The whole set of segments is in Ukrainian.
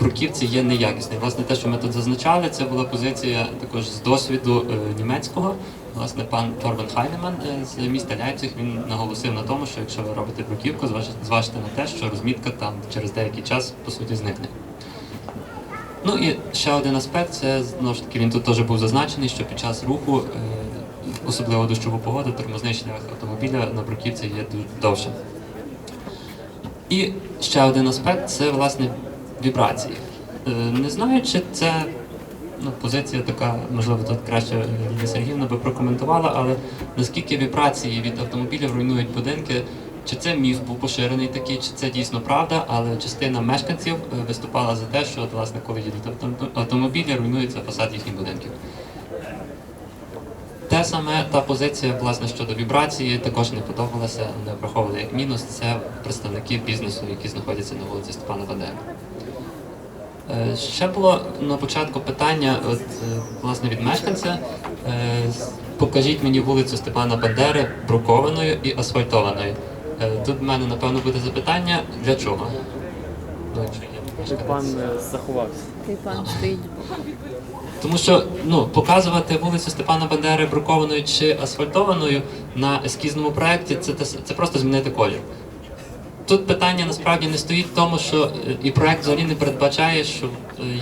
бруківці є неякісний. Власне, те, що ми тут зазначали, це була позиція також з досвіду е, німецького. Власне, пан Торбен Хайнеман е, з міста Ляйпциг, він наголосив на тому, що якщо ви робите бруківку, зваж- зважте на те, що розмітка там через деякий час по суті зникне. Ну і ще один аспект, це знову ж таки він тут теж був зазначений, що під час руху, е, особливо дощову погоду, тормозний шлях автомобіля на бруківці є довшим. І ще один аспект це власне вібрації. Е, Не знаю, чи це ну, позиція така, можливо, тут краще е, Лідія Сергіївна би прокоментувала, але наскільки вібрації від автомобілів руйнують будинки, чи це міф був поширений такий, чи це дійсно правда, але частина мешканців е, виступала за те, що от, власне, коли їдуть автомобілі, руйнується фасад їхніх будинків. Те саме та позиція, власне, щодо вібрації, також не подобалася, не враховували як мінус. Це представники бізнесу, які знаходяться на вулиці Степана Бандери. Е, Ще було на початку питання, от, е, власне, від мешканця. Е, Покажіть мені вулицю Степана Бандери брукованою і асфальтованою. Тут в мене, напевно, буде запитання, для чого? Ну, якщо. Пан заховався. Цей пан стоїть. Тому що ну, показувати вулицю Степана Бандери брукованою чи асфальтованою на ескізному проєкті це, те це просто змінити колір. Тут питання насправді не стоїть в тому, що е, і проєкт взагалі не передбачає, що е,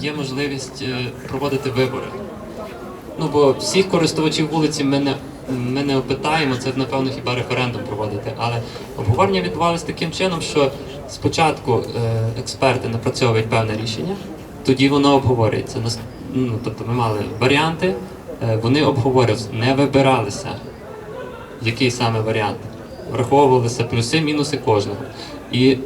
є можливість е, проводити вибори. Ну бо всіх користувачів вулиці ми не, ми не опитаємо, це напевно хіба референдум проводити. Але обговорення відбувалося таким чином, що спочатку експерти напрацьовують певне рішення, тоді воно обговорюється. Ну, тобто ми мали варіанти, вони обговорювалися, не вибиралися, який саме варіант. Враховувалися плюси, мінуси кожного. І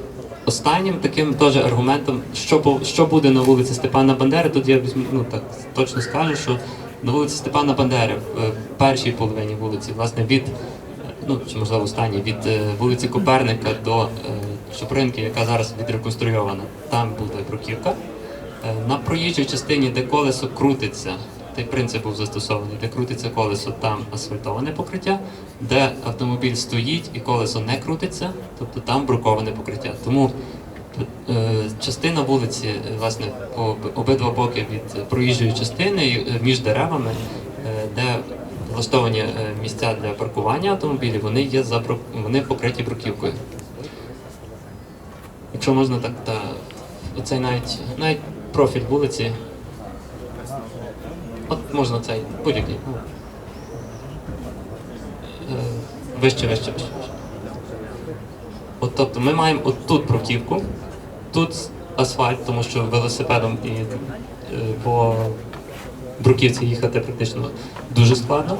останнім таким теж аргументом, що, що буде на вулиці Степана Бандери, тут я ну, так точно скажу, що на вулиці Степана Бандери, в е, першій половині вулиці, власне, від, е, ну, чи можливо останній, від е, вулиці Коперника до Чупринки, яка зараз відреконструйована, там буде бруківка. На проїжджій частині, де колесо крутиться, той принцип був застосований, де крутиться колесо, там асфальтоване покриття, де автомобіль стоїть і колесо не крутиться, тобто там бруковане покриття. Тому е, частина вулиці, е, власне, по обидва боки від проїжджої частини е, між деревами, де влаштовані місця для паркування автомобілів, вони є забру... вони покриті бруківкою. Якщо можна так, та оцей навіть навіть профіль вулиці. От можна цей будь-який. Е, Вище, вище, вище. От тобто ми маємо от тут бруківку, тут асфальт, тому що велосипедом і е, по бруківці їхати практично дуже складно.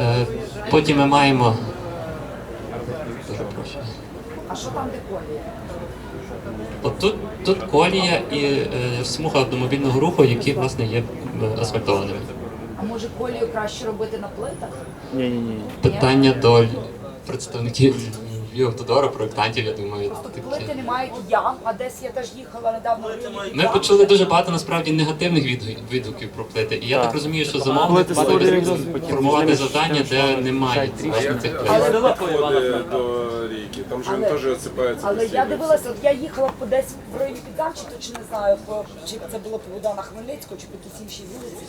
Е, Потім ми маємо. А що там де колія? От тут, тут колія і смуга автомобільного руху, які власне є асфальтованими. А може колію краще робити на плитах? Ні, ні, ні. Питання до представників Автодора, проєктантів, я думаю, Просто такі. плити не мають ям, а десь я теж їхала недавно. Ми почули дуже багато насправді негативних відгу- відгуків про плити. І я так, Так. розумію, що замовник Плити буде створюють формувати завдання, де немає власне цих плит. Але- підходить до ріки, там же він теж осипається. Але я дивилася, от я їхала по десь в районі Підзам, чи точно не знаю, по, чи це було по Богдана Хмельницького, чи по якійсь іншій вулиці,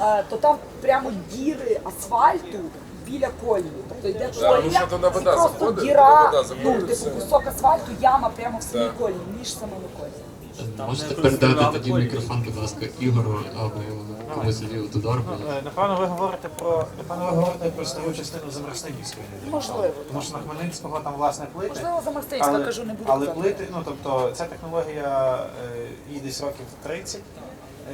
е, то там прямо діри асфальту біля колії. Тобто йде Да, ну, колія, що туди це вода просто заходить, діра, вода ну, заходить, типу все. кусок асфальту, яма прямо в самій Да. колії, між самими коліями. Можете передати тоді мікрофон, будь ласка, Ігору або комусь з Автодор. Е, Напевно, ви говорите про напевно, ви говорите про стару частину Замарсненівської. Можливо. Тому що на Хмельницького там власне плити. Можливо, за Марстинська, Але, кажу, не буду але казати. плити, ну тобто ця технологія е, їй десь років 30.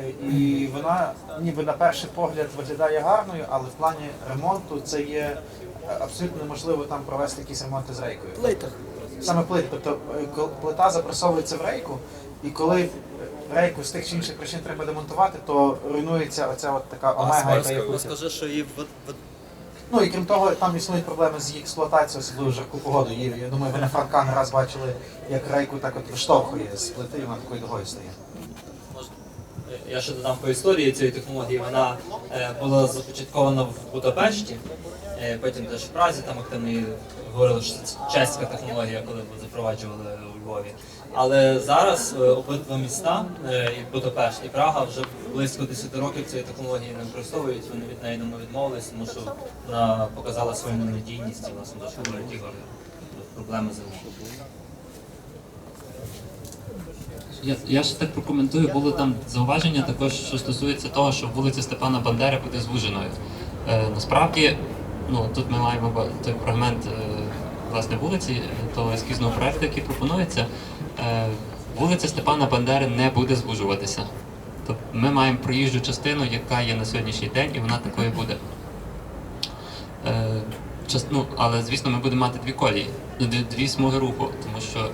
е, І вона ніби на перший погляд виглядає гарною, але в плані ремонту це є абсолютно неможливо там провести якісь ремонти з рейкою. Плитах. Саме плит, тобто плита запресовується в рейку, і коли рейку з тих чи інших причин треба демонтувати, то руйнується оця от така омега, яка є що її в, в, Ну і крім того, там існують проблеми з її експлуатацією, особливо в жарку погоду. І, я думаю, ви на Франка не раз бачили, як рейку так от виштовхує з плити, і вона такою догою стає. я ще додам по історії цієї технології. Вона е, була започаткована в Будапешті, е, потім теж в Празі там активно її говорили, що це чеська технологія, коли запроваджували Львові. Але зараз е, обидва міста, е, і Будапешт, і Прага, вже близько 10 років цієї технології не використовують. Вони від неї давно відмовились, тому що вона показала свою ненадійність і власне багато проблеми з. Я, я ще так прокоментую, було там зауваження також, що стосується того, що вулиця Степана Бандери буде звуженою. Е, насправді, ну тут ми маємо той фрагмент е, власне вулиці, того ескізного проекту, який пропонується. Е, вулиця Степана Бандери не буде звужуватися. Тобто ми маємо проїжджу частину, яка є на сьогоднішній день, і вона такою буде. Е, ну, але звісно, ми будемо мати дві колії, ну, дві смуги руху, тому що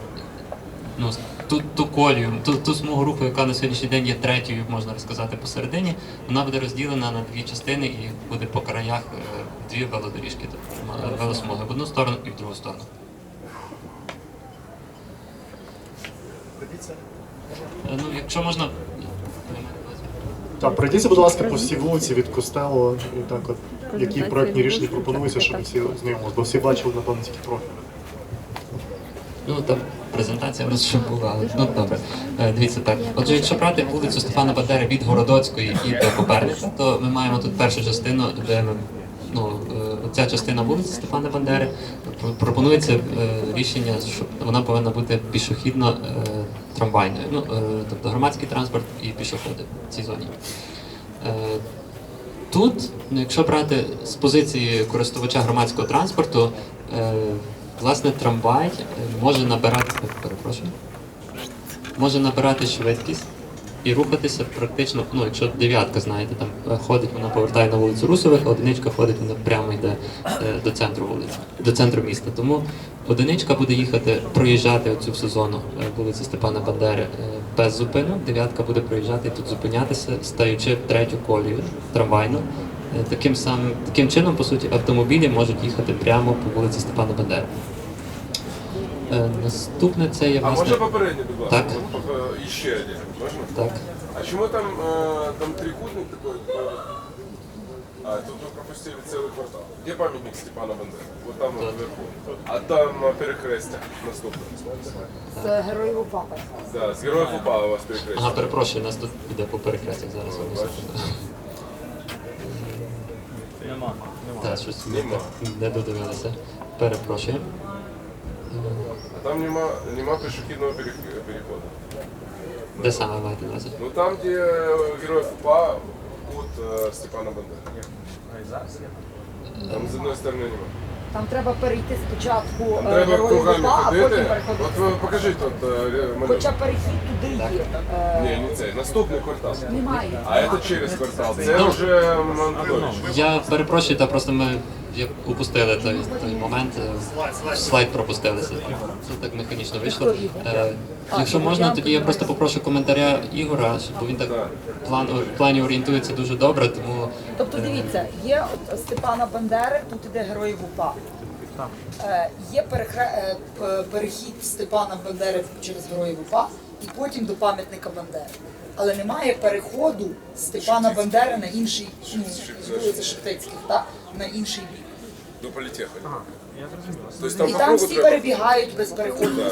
ну, ту, ту колію, ту, ту смугу руху, яка на сьогоднішній день є третьою, можна розказати, посередині, вона буде розділена на дві частини і буде по краях е, дві велодоріжки, тобто велосмуги в одну сторону і в другу сторону. Е, Ну, якщо можна. Так, пройдіться, будь ласка, по всій вулиці від костелу і так от, які проектні рішення пропонуються, щоб всі знайомилися, бо всі бачили, напевно, тільки трохи. Ну там презентація в нас ще була, але ну добре. Е, Дивіться так. Отже, якщо брати вулицю Стефана Бандери від Городоцької і до Коперника, то ми маємо тут першу частину, де ми ну е, ця частина вулиці Стефана Бандери пропонується е, рішення, що вона повинна бути пішохідно е, трамвайною. Ну тобто громадський транспорт і пішоходи в цій зоні. Тут, ну, якщо брати з позиції користувача громадського транспорту, власне трамвай може набирати, перепрошую, може набирати швидкість і рухатися практично, ну якщо дев'ятка, знаєте, там е, ходить, вона повертає на вулицю Русових, а одиничка ходить, вона прямо йде е, до центру вулиці, до центру міста. Тому одиничка буде їхати, проїжджати оцю всю зону е, вулиці Степана Бандери без зупинок, дев'ятка буде проїжджати і тут зупинятися, стаючи в третю колію трамвайну. Таким самим таким чином, по суті, автомобілі можуть їхати прямо по вулиці Степана Бандери. Е, Наступне це є А власне. може попереднє, будь ласка? Так. Ну, поп- І ще один. Можна? Так. А чому там, э, там трикутник такой? э, А, тут вы пропустили целый квартал. Где памятник Степана Бандеры? Вот там вот вверху. А там э, перекрестя наступне. З героїв УПА. Да, з героїв упала у вас перекрестя. Ага, перепрошую, нас тут іде по перехрестях зараз. одну секунду. Нема. Так, щось ми Нема. так не додивилися. Перепрошую. А там нема, нема пішохідного перех- переходу. Де саме маєте на увазі? Ну там, де э, героїв упа от э, Степана Бандери. Там з одної сторони нема. Там треба перейти спочатку Там е, треба героїв кругами УПА, а потім ходити. переходити. От ви покажіть тут э, малюнок. Хоча перехід туди є. Е, Ні, не цей, наступний квартал. Немає. А це через квартал. Це вже Монтович. Я перепрошую, та просто ми як упустили той, той момент, е, слайд пропустилися. Це так механічно вийшло. Е, якщо можна, тоді я просто попрошу коментаря Ігора, бо він так план, в плані орієнтується дуже добре, тому Тобто дивіться, є от Степана Бандери, тут іде героїв УПА. Е, є е, перехід Степана Бандери через героїв УПА і потім до пам'ятника Бандери. Але немає переходу Степана Бандери на інший ну, Шептицьких, так, на інший бік. До політеха. Тобто там І там всі треба. перебігають без переходу.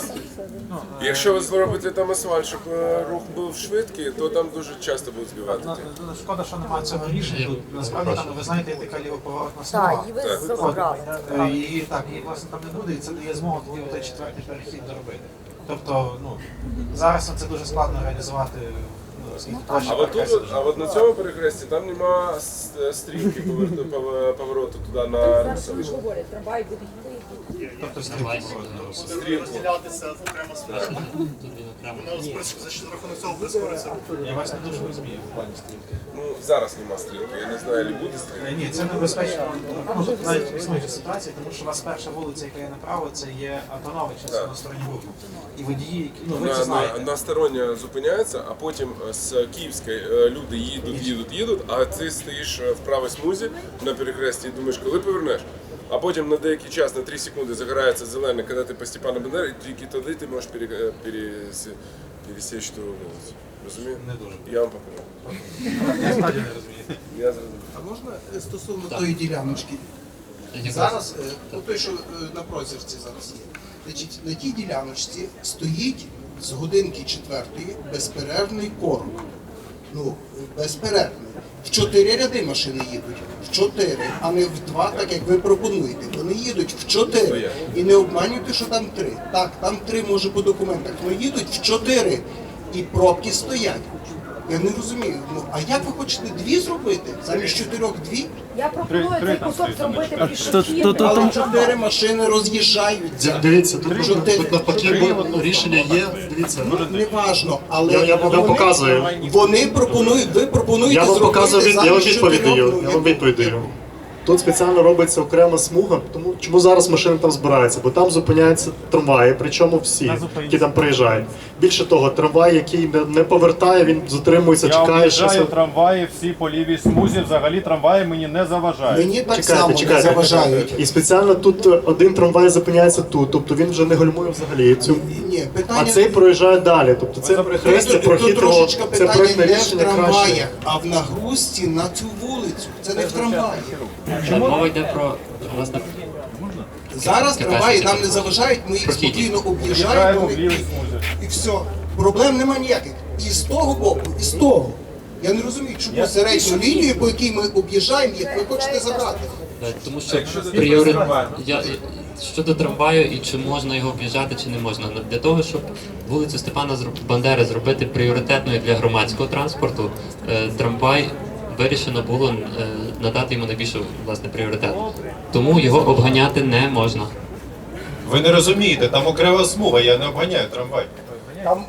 Якщо ви зробите там асфальт, щоб е, рух був швидкий, то там дуже часто будуть збивати. Ну, ті. ну, Шкода, що немає цього рішення. Тут насправді там ви знаєте, є така лівоповоротна смуга. Так, і ви Так. забрали. Е, І так, і власне там не буде, і це дає змогу тоді той четвертий перехід доробити. Тобто, ну зараз це дуже складно реалізувати. Ну, А от тут, а от на цьому перехресті там нема с- е, стрілки поверту- пов- повороту туди на Зараз ви ж говорять, трамвай буде йти. Тобто стрілки розділятися окремо. Воно за рахунок цього прискориться. Я вас не дуже розумію в плані стрілки. Ну зараз нема стрілки. Я не знаю, чи буде стрілка. Ні, це небезпечно. Ну, тут навіть існуюча ситуація, тому що у вас перша вулиця, яка є направо, це є Антоновича на стороні руху. І водії, які ну ви На, це на, знаєте. зупиняється, а потім е, з Київської е, люди їдуть, їдуть, їдуть, а ти стоїш е, в правій смузі на перехресті і думаєш, коли повернеш. А потім на деякий час, на 3 секунди, загорається зелене, коли ти по Степану Бандері, і тільки тоді ти можеш пере, е, перес, пересічь ту вулицю. Розумієш? Не дуже. Я вам покажу. Я не розумію. Зрозумів. А можна е, стосовно тої діляночки? Зараз, е, ну той, що е, на прозірці зараз є. Значить, на тій діляночці стоїть з годинки четвертої безперервний корок. Ну, безперервний. В чотири ряди машини їдуть. В чотири, а не в два, так як ви пропонуєте. Вони їдуть в чотири. І не обманюйте, що там три. Так, там три може по документах. але їдуть в чотири. І пробки стоять. Я не розумію. Ну а як ви хочете дві зробити? Замість чотирьох дві? Я пропоную цей кусок зробити пішохідним. то- Але чотири машини роз'їжджаються. Дивіться, тут, може тут навпаки бо, ну, рішення є. Дивіться, не важно, але Я- я вам показую. Вони пропонують, ви пропонуєте я вам зробити показую, я вам замість відповідь даю. ну, Я вам відповідь даю. Тут спеціально робиться окрема смуга, тому чому зараз машини там збираються, бо там зупиняються трамваї, причому всі, які там приїжджають. Більше того, трамвай, який не, не повертає, він затримується, Я чекає ще. об'їжджаю трамваї всі по лівій смузі, взагалі трамваї мені не заважають. Мені так Чекайте, само не заважають. І спеціально тут е, один трамвай зупиняється тут, тобто він вже не гальмує взагалі. Цю... Ні, А питання цей проїжджає далі. Тобто це тут прохід це питання проектне не в рішення краще. трамваях, а в нагрузці на цю вулицю. Це не в трамваї. Мова йде про власне Зараз трамваї нам не заважають, ми їх спокійно Об'їжджаємо і, і все. Проблем нема ніяких. І з того боку, і з того. Я не розумію, чому середню лінію, по якій ми об'їжджаємо, їх ви хочете забрати. Е, Тому що пріорит... я... щодо трамваю і чи можна його об'їжджати, чи не можна. Ну, Для того, щоб вулицю Степана Бандери зробити пріоритетною для громадського транспорту, е, трамвай вирішено було е, надати йому найбільшу власне пріоритет. Тому його обганяти не можна. Ви не розумієте, там окрема смуга, я не обганяю трамвай.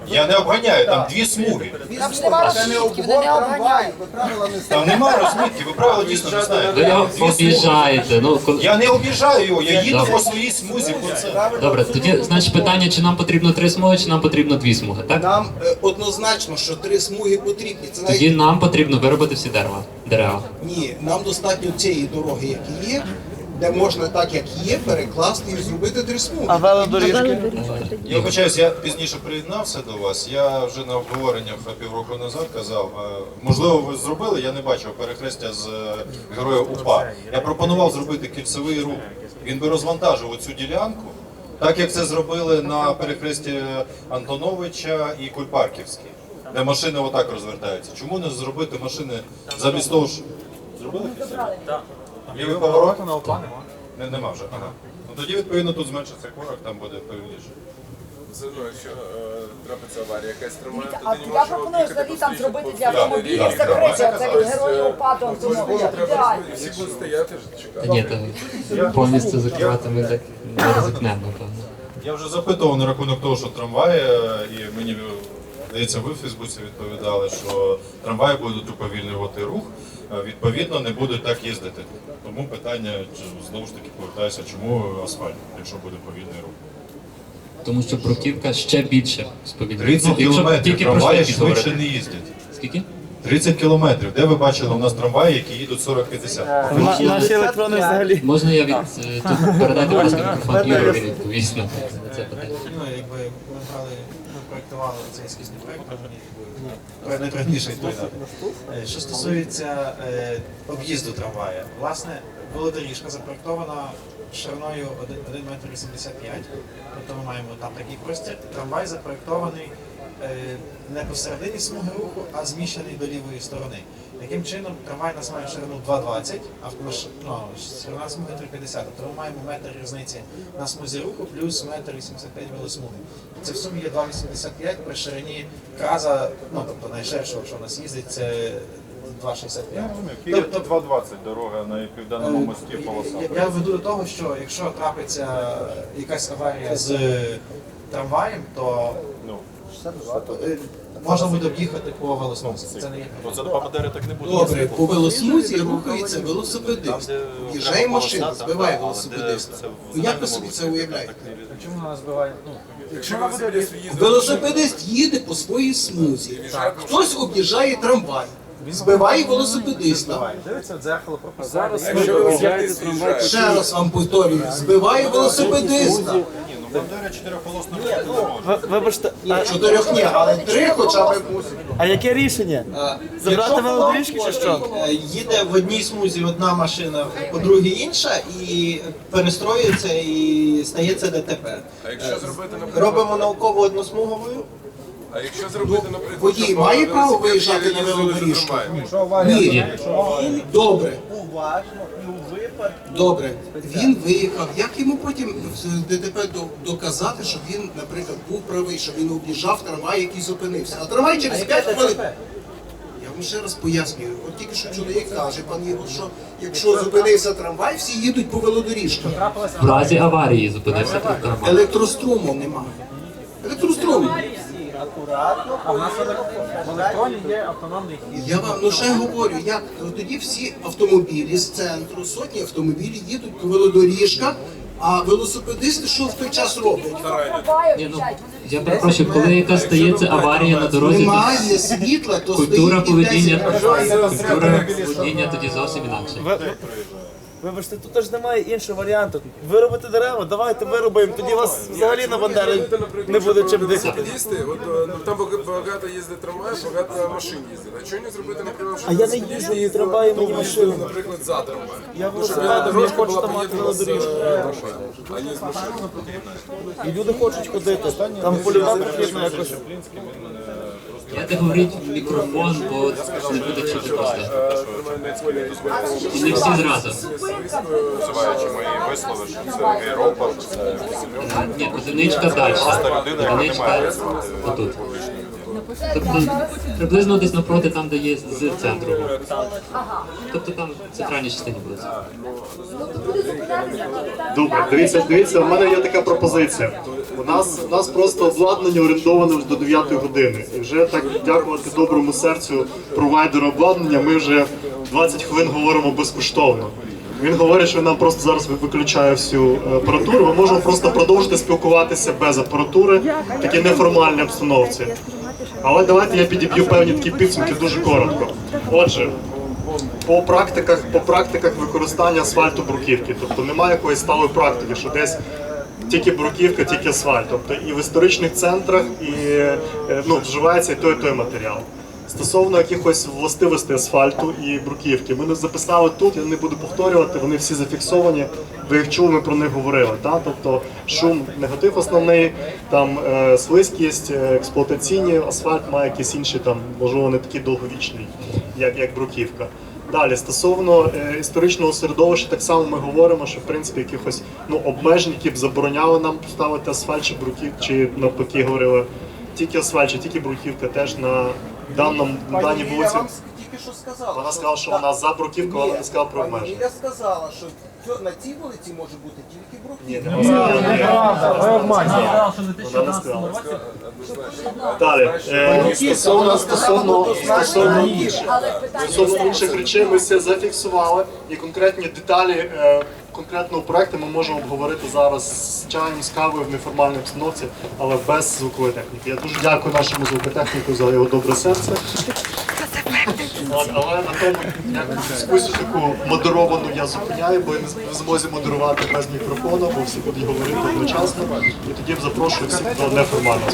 Я не обганяю, там дві смуги. Там ж нема розмітки, вони не обганяють. Там немає розмітки, ви правила дійсно не Ви знаєте. його Дві смуги. об'їжджаєте. Ну коли Я не об'їжджаю його, я їду Добре. по своїй смузі по це. добре, тоді значить питання, чи нам потрібно три смуги, чи нам потрібно дві смуги. Так Нам е, однозначно, що три смуги потрібні. Це тоді навіть нам потрібно виробити всі дерева. Дерева. ні, нам достатньо цієї дороги, як є, де можна так, як є, перекласти і зробити три смуги. А велодоріжки? Я вибачаюсь, я пізніше приєднався до вас. Я вже на обговореннях півроку назад казав, е, можливо, ви зробили, я не бачив перехрестя з е, героя УПА. Я пропонував зробити кільцевий рух. Він би розвантажив оцю ділянку, так як це зробили на перехресті Антоновича і Кульпарківський, де машини отак розвертаються. Чому не зробити машини замість того, що зробили кільцевий? Лівий поворот? Не, нема вже. Ага. Ну тоді відповідно тут зменшиться корок, там буде. Все одно, якщо е, трапиться аварія, якась трамвай, А то ти не я можеш пропоную об'їхати взагалі там зробити для автомобілів закриття, це від Е, героїв упаду Антоновича. Ідеально. І всі будуть стояти, чекати. Та ні, то повністю закривати ми так не ризикнемо, напевно. Я вже запитував на рахунок того, що трамваї, е, і мені здається, ви в Фейсбуці відповідали, що трамваї будуть уповільнювати рух, відповідно не будуть так їздити. Тому питання знову ж таки повертаюся, чому асфальт, якщо буде повільний рух. Тому що бруківка ще більше сповільнює. 30 Ну, кілометрів трамваї швидше не їздять. Скільки? 30 кілометрів. Де ви бачили у нас трамваї, які їдуть 40-50? На- Наші електрони взагалі. Можна я від е, тут передати будь мікрофон Ігорю, він відповість на на це питання. Ну, якби ми брали, ми проєктували цей ескізний проєкт, той відповідати. Е, Що стосується е, об'їзду трамвая, власне, велодоріжка запроектована шириною 1, 1 метр 85, тобто ми маємо там такий простір. Трамвай запроектований е, не посередині смуги руху, а зміщений до лівої сторони. Таким чином, трамвай нас має ширину 2,20, а автомаш... ну, ширина смуги 3,50. Тобто ми маємо метр різниці на смузі руху плюс метр 85 велосмуги. Це в сумі є 2,85 при ширині краза, ну тобто найширшого, що у нас їздить, це 2,65. Київ 2.20 дорога на південному мості полоса. Я, веду до того, що якщо трапиться якась аварія з трамваєм, то Ну, е, можна буде об'їхати по велосмузі. Це не є Оце по Мадері так не буде. Добре, по велосмузі рухається велосипедист. В'їжджає машина, збиває велосипедиста. Ну, Як ви собі це уявляєте? Чому вона збиває? Ну, Якщо велосипедист їздить, Велосипедист їде по своїй смузі. Хтось об'їжджає трамвай, збиває велосипедиста. дивиться в дзеркало, Зараз якщо велосипедист їжджає, Ще раз вам повторюю, збиває велосипедиста. Бандера чотирьохполосна не може. Ви- Вибачте, а, Чотирьох ні, але три хоча б мусить. а яке рішення? Забрати велодоріжки чи що? Е, Їде в одній смузі одна машина, по другій інша, і перестроюється і стається ДТП. А якщо зробити, наприклад, Робимо науково односмуговою. а якщо зробити, наприклад, Водій щоб має право виїжджати на їздили за велодоріжку? трамваєм? Ні. Добре. Уважно і. Добре, він виїхав. Як йому потім в ДТП доказати, що він, наприклад, був правий, що він об'їжджав трамвай, який зупинився. А трамвай через 5 хвилин. Я вам ще раз пояснюю. От тільки що чоловік каже, пан Ігор, що якщо зупинився трамвай, всі їдуть по велодоріжках. В разі аварії зупинився трамвай. Електроструму немає. Електроструму. Акуратно, А в нас в електроні є автономний хід. Я вам ну ще говорю, як тоді всі автомобілі з центру, сотні автомобілів їдуть по велодоріжках, а велосипедисти що в той час роблять? Ні, ну, я перепрошую, коли яка стається аварія на дорозі, то Немає світла, то культура стоїть і поведіння, культура поведіння тоді зовсім інакше. Ви- ви- Вибачте, тут теж немає іншого варіанту. Виробити дерева, давайте вирубаємо, тоді вас взагалі на бандери не буде чим дихати. От е, ну, там багато їздить трамваїв, багато машин їздить. А чого не зробити, наприклад, що А я не їжджу ні їздили, трамваєм, ні ну, машинами. їздили, Наприклад, за трамваєм. Я Ну, щоб дорожка була мати поєднана з е, велодоріжку. машиною, а не з машиною. І люди хочуть ходити. Там полюбати потрібно якось. Я не говоріть в мікрофон, бо не буде чути просто. І не всі зразу. Називаючи мої вислови, що це Європа, що це Ні, одиничка далі. людина, яка не Одиничка має отут. Тобто приблизно десь напроти там, де є з центру. Тобто там в центральній частині буде. Добре, дивіться, дивіться, у мене є така пропозиція. У нас, у нас просто обладнання орендоване до 9 години. І вже так дякувати доброму серцю провайдеру обладнання, ми вже 20 хвилин говоримо безкоштовно. Він говорить, що нам просто зараз виключає всю е, апаратуру. Ми можемо просто продовжити спілкуватися без апаратури, в такій неформальній обстановці. Але давайте я підіб'ю певні такі підсумки дуже коротко. Отже, по практиках, по практиках використання асфальту бруківки. Тобто немає якоїсь сталої практики, що десь тільки бруківка, тільки асфальт. Тобто і в історичних центрах і е, ну, вживається і той, і той матеріал. Стосовно якихось властивостей асфальту і бруківки, ми не записали тут, я не буду повторювати, вони всі зафіксовані. Ви їх чули, ми про них говорили. Та? Тобто шум, негатив основний, там е, слизькість, е, експлуатаційні, асфальт має якісь інші, там, можливо, не такі довговічні, як, як бруківка. Далі, стосовно е, історичного середовища, так само ми говоримо, що в принципі якихось ну, обмежень, які б забороняли нам ставити асфальт чи бруків, чи навпаки говорили тільки асфальт, чи тільки бруківка теж на даному на даній Пані Ліля вулиці. вам тільки що сказала. Вона сказала, що вона за бруківку, але не сказала про Пані обмеження. Ліля сказала, що цьо- на цій вулиці може бути тільки Ні, бруківка. не сказала. Вона не сказала. Далі, е, стосовно, стосовно, стосовно, Але питання стосовно інших речей ми все зафіксували і конкретні деталі е, конкретного проекту ми можемо обговорити зараз з чаєм, з кавою в неформальній обстановці, але без звукової техніки. Я дуже дякую нашому звукотехніку за його добре серце. Але на тому дискусію таку модеровану я зупиняю, бо я не в змозі модерувати без мікрофона, бо всі будуть говорити одночасно. І тоді запрошую всіх до неформального.